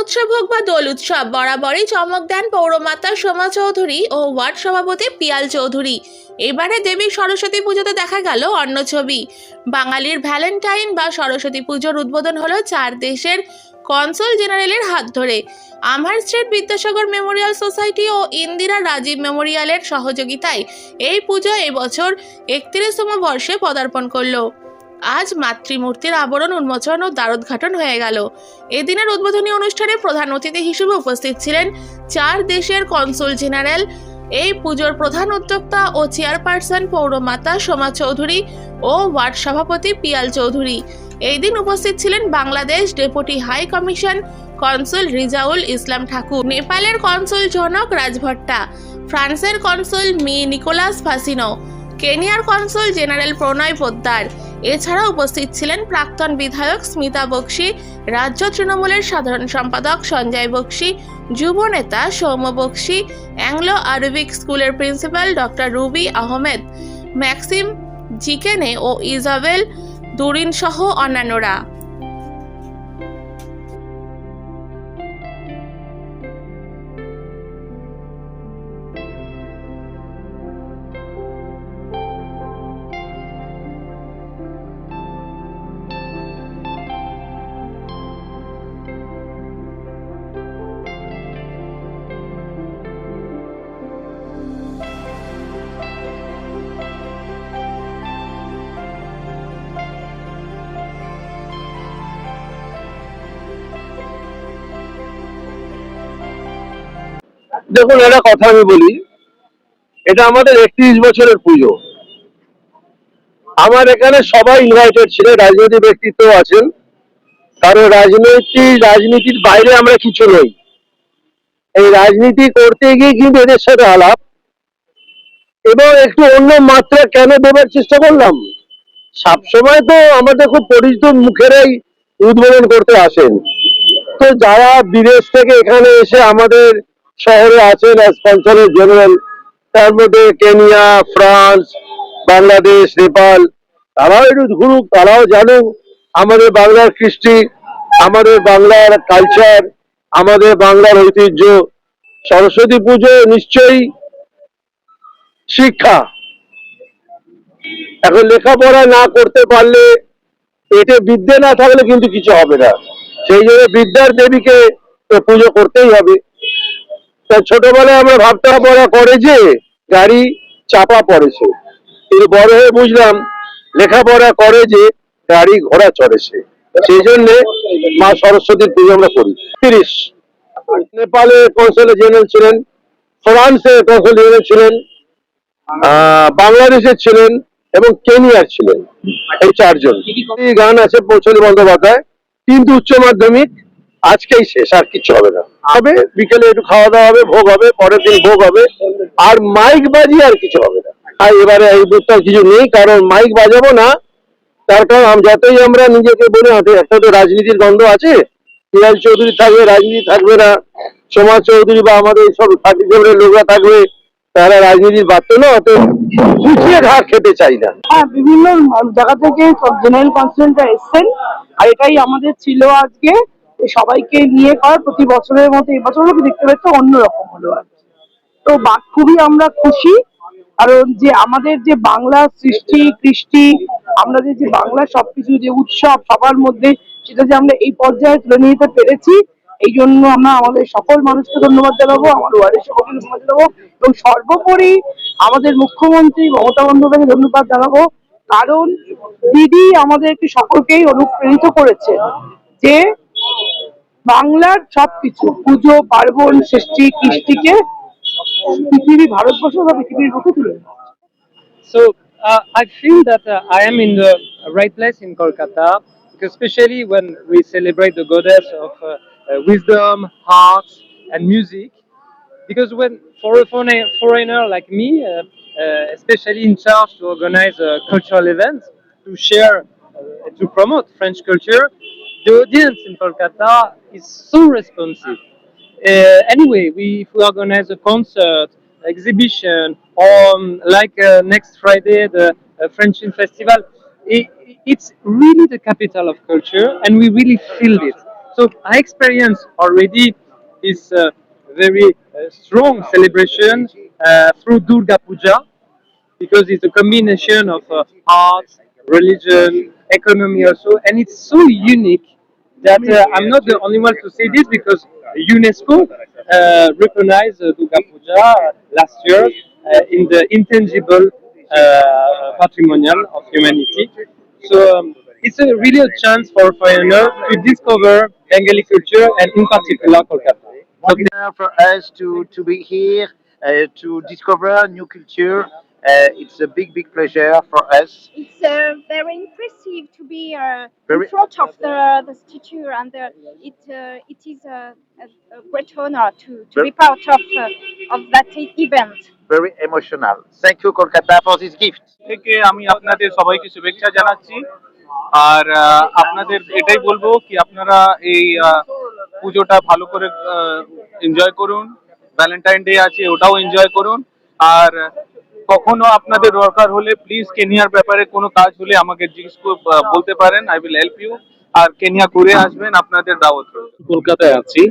উৎসব হোক বা দোল উৎসব, বরাবরই চমক দেন পৌরমাতা সোমা চৌধুরী ও ওয়ার্ড সভাপতি পিয়াল চৌধুরী। এবারে দেবী সরস্বতী পুজোতে দেখা গেল অন্য ছবি। বাঙালির ভ্যালেন্টাইন বা সরস্বতী পুজোর উদ্বোধন হলো চার দেশের কনসুল জেনারেলের হাত ধরে। আমার স্ট্রিট বিদ্যাসাগর মেমোরিয়াল সোসাইটি ও ইন্দিরা রাজীব মেমোরিয়ালের সহযোগিতায় এই পুজো এবছর একত্রিশতম বর্ষে পদার্পণ করল। আজ মাতৃমূর্তির আবরণ উন্মোচন ও দ্বারোদ্ঘাটন হয়ে গেল। এদিনের উদ্বোধনী অনুষ্ঠানে প্রধান অতিথি হিসেবে উপস্থিত ছিলেন চার দেশের কনসুল জেনারেল, এই পুজোর প্রধান উদ্যোক্তা ও চেয়ারপারসন পৌরমাতা সোমা চৌধুরী ও ওয়ার্ড সভাপতি পিয়াল চৌধুরী। এই দিন উপস্থিত ছিলেন Bangladesh deputy high commission consul Rezaul Islam Thakur, নেপালের কনসুল জনক রাজভট্টা, ফ্রান্সের কনসুল মি নিকোলাস ফাসিনো, কেনিয়ার কনসুল জেনারেল প্রণয় পোদ্দার এছাড়া উপস্থিত ছিলেন প্রাক্তন বিধায়ক স্মিতা বক্সি, রাজ্য তৃণমূলের সাধারণ সম্পাদক সঞ্জয় বক্সি, যুব নেতা সৌম্য বক্সি, অ্যাংলো আরবিক স্কুলের principal doctor Ruby Ahmed, Maxim জিকেনে ও ইজাবেল দুরিন সহ অন্যান্যরা। দেখুন একটা কথা আমি বলি, এটা আমাদের একত্রিশ বছরের পুজো। আমার এখানে সবাই ইনভাইটেড ছিল, রাজনৈতিক ব্যক্তিত্ব আছেন। কারণ রাজনৈতিক, রাজনীতির বাইরে আমরা কিছু নই। এই রাজনীতি করতে গিয়ে কিন্তু এদের সাথে আলাপ। এবং একটু অন্য মাত্রা কেন দেবার চেষ্টা করলাম? সবসময় তো আমাদের খুব পরিচিত মুখেরাই উদ্বোধন করতে আসেন। তো যারা বিদেশ থেকে এখানে এসে আমাদের শহরে আছেন কনসালেট জেনারেল তার মধ্যে কেনিয়া, ফ্রান্স, বাংলাদেশ, নেপাল, তারাও একটু ঘুরুক, তারাও জানুক। আমাদের বাংলার কৃষ্টি, আমাদের বাংলার কালচার আমাদের বাংলার ঐতিহ্য, সরস্বতী পুজো নিশ্চয়ই শিক্ষা। এখন লেখাপড়া না করতে পারলে এতে বিদ্যে না থাকলে কিন্তু কিছু হবে না। সেই জন্য বিদ্যার দেবীকে পুজো করতেই হবে। তা ছোটবেলায় আমরা ভাবতে পড়া করে যে গাড়ি চাপা পড়েছে। কিন্তু বড় হয়ে বুঝলাম, লেখাপড়া করে যে গাড়ি ঘোড়া চড়েছে। সেই জন্য মা সরস্বতীর পুজো আমরা করি। তিরিশ। নেপালে কৌশলে জেনারেল ছিলেন, ফ্রান্সে কৌশল জেনারেল ছিলেন বাংলাদেশের ছিলেন এবং কেনিয়ার ছিলেন। এই চারজন। গান আছে পৌঁছলি বন্দ্যোপাধ্যায় কিন্তু উচ্চ মাধ্যমিক আজকেই শেষ আর কিছু হবে না। হবে বিকেলে একটু খাওয়া দাওয়া হবে ভোগ হবে পরের দিন ভোগ হবে। আর মাইক বাজি আর কিছু হবে না। আর এবারে এই বুথটা কিছু নেই কারণ মাইক বাজাবো না। তার কারণ যতই আমরা নিজেকে বলে একটা তো রাজনীতির গন্ধ আছে। পিয়াল চৌধুরী থাকবে রাজনীতি থাকবে না। সমাজ চৌধুরী বা আমাদের সব সেভেনের লোকরা থাকবে। তারা রাজনীতির বাধ্য না অত গুছিয়ে ঘাট খেতে চাই না। হ্যাঁ বিভিন্ন জায়গা থেকে সব জেনারেল কনসালটা এসছেন। আর এটাই আমাদের ছিল আজকে। সবাইকে নিয়ে করার প্রতি বছরের মতো এবছরও দেখতে পাচ্ছি অন্যরকম হলো আর তো খুবই আমরা খুশি, কারণ যে আমাদের যে বাংলা সৃষ্টি, কৃষ্টি আমাদের যে বাংলা সবকিছু, যে উৎসব সবার মধ্যে সেটা যে আমরা এই পর্যায়ে তুলে নিয়ে যেতে পেরেছি, এই জন্য আমরা আমাদের সকল মানুষকে ধন্যবাদ জানাব, আমার ওয়ার্ডের সকলকে ধন্যবাদ জানাব এবং সর্বোপরি আমাদের মুখ্যমন্ত্রী মমতা বন্দ্যোপাধ্যায়কে ধন্যবাদ জানাব, কারণ দিদি আমাদেরকে সকলকেই অনুপ্রেরিত করেছে যে বাংলার সবকিছু পুজো পার্বণ সৃষ্টি কৃষ্টিকে পৃথিবী ভারতবর্ষ বা পৃথিবীর মুখে তুলে ধরা। So uh, I feel that uh, I am in the right place in Kolkata, especially when we celebrate the goddess of uh, uh, wisdom, arts, and music. Because when for a foreigner, foreigner like me, uh, uh, especially in charge to organize uh, cultural events, to share, uh, to promote French culture, the audience in Kolkata is so responsive. Uh, anyway, we if we organize a concert, exhibition, or um, like uh, next Friday the uh, French Film Festival, it, it's really the capital of culture, and we really feel it. So I experienced already this uh, very uh, strong celebration uh, through Durga Puja because it's a combination of uh, art, religion, economy also, and it's so unique that uh, I'm not the only one to say this because UNESCO uh, recognized uh, Durga Puja last year uh, in the intangible uh, patrimonial of humanity. So um, it's a really a chance for foreigners to discover Bengali culture and in particular Kolkata. So for us to, to be here, to discover new culture. Uh, it's a big, big pleasure for us. It's uh, very impressive to be uh, Very- in front of the, the statue, and uh, it uh, it is a, a, a great honor to, to be part of uh, of that e- event. Very emotional. Thank you, Kolkata, for this gift. থেকে আমি আপনাদের সবাইকে শুভেচ্ছা জানাচ্ছি আর আপনাদের এটাই বলব কি আপনারা এই পুজোটা ভালো করে এনজয় করুন ভ্যালেন্টাইন ডে আছে ওটাও এনজয় করুন আর কখনো আপনাদের দরকার হলে প্লিজ কেনিয়ার ব্যাপারে কোনো কাজ হলে আমাকে জিজ্ঞেস বলতে পারেন আই উইল হেল্প ইউ আর কেনিয়া ঘুরে আসবেন, আপনাদের দাওয়াত কলকাতায় আছি।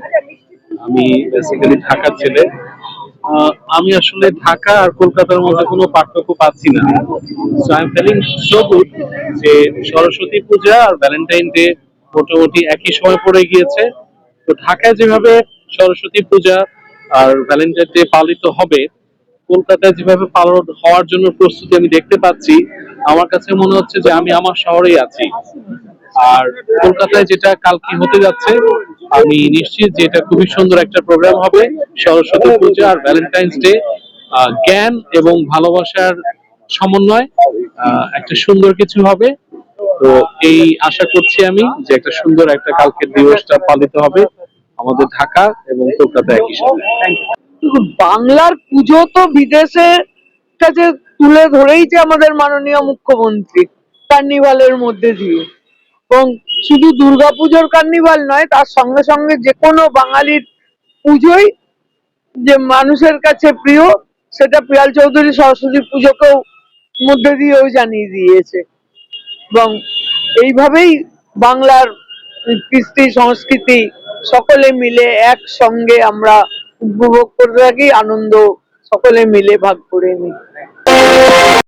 আমি বেসিক্যালি ঢাকার ছেলে। আমি আসলে ঢাকা আর কলকাতার মধ্যে কোনো পার্থক্য পাচ্ছি না। So I am so good যে সরস্বতী পূজা আর ভ্যালেন্টাইন ডে মোটামুটি একই সময় পড়ে গিয়েছে। তো ঢাকায় যেভাবে সরস্বতী পূজা আর ভ্যালেন্টাইন ডে পালিত হবে কলকাতায় যেভাবে পালন হওয়ার জন্য প্রস্তুতি আমি দেখতে পাচ্ছি, আমার কাছে মনে হচ্ছে যে আমি আমার শহরেই আছি। আর কলকাতায় যেটা কালকে হতে যাচ্ছে, আমি নিশ্চিত যে এটা খুবই সুন্দর একটা প্রোগ্রাম হবে, সরস্বতী পূজা আর ভ্যালেন্টাইন্স ডে জ্ঞান এবং ভালোবাসার সমন্বয় একটা সুন্দর কিছু হবে। তো এই আশা করছি আমি যে একটা সুন্দর একটা কালকের দিবসটা পালিত হবে আমাদের ঢাকা এবং কলকাতা একই সাথে। বাংলার পুজো তো বিদেশে কাছে তুলে ধরেইছে আমাদের মাননীয় মুখ্যমন্ত্রী কার্নিভালের মধ্যে দিয়ে। এবং শুধু দুর্গাপুজোর কার্নিভাল নয়, তার সঙ্গে সঙ্গে যে কোনো বাঙালির পুজোই যে মানুষের কাছে প্রিয়, সেটা পিয়াল চৌধুরী সরস্বতী পুজোকেও মধ্যে দিয়েও জানিয়ে দিয়েছে। এবং এইভাবেই বাংলার কৃষ্টি সংস্কৃতি সকলে মিলে একসঙ্গে আমরা উপভোগ করতে থাকি আনন্দ সকলে মিলে ভাগ করে নিই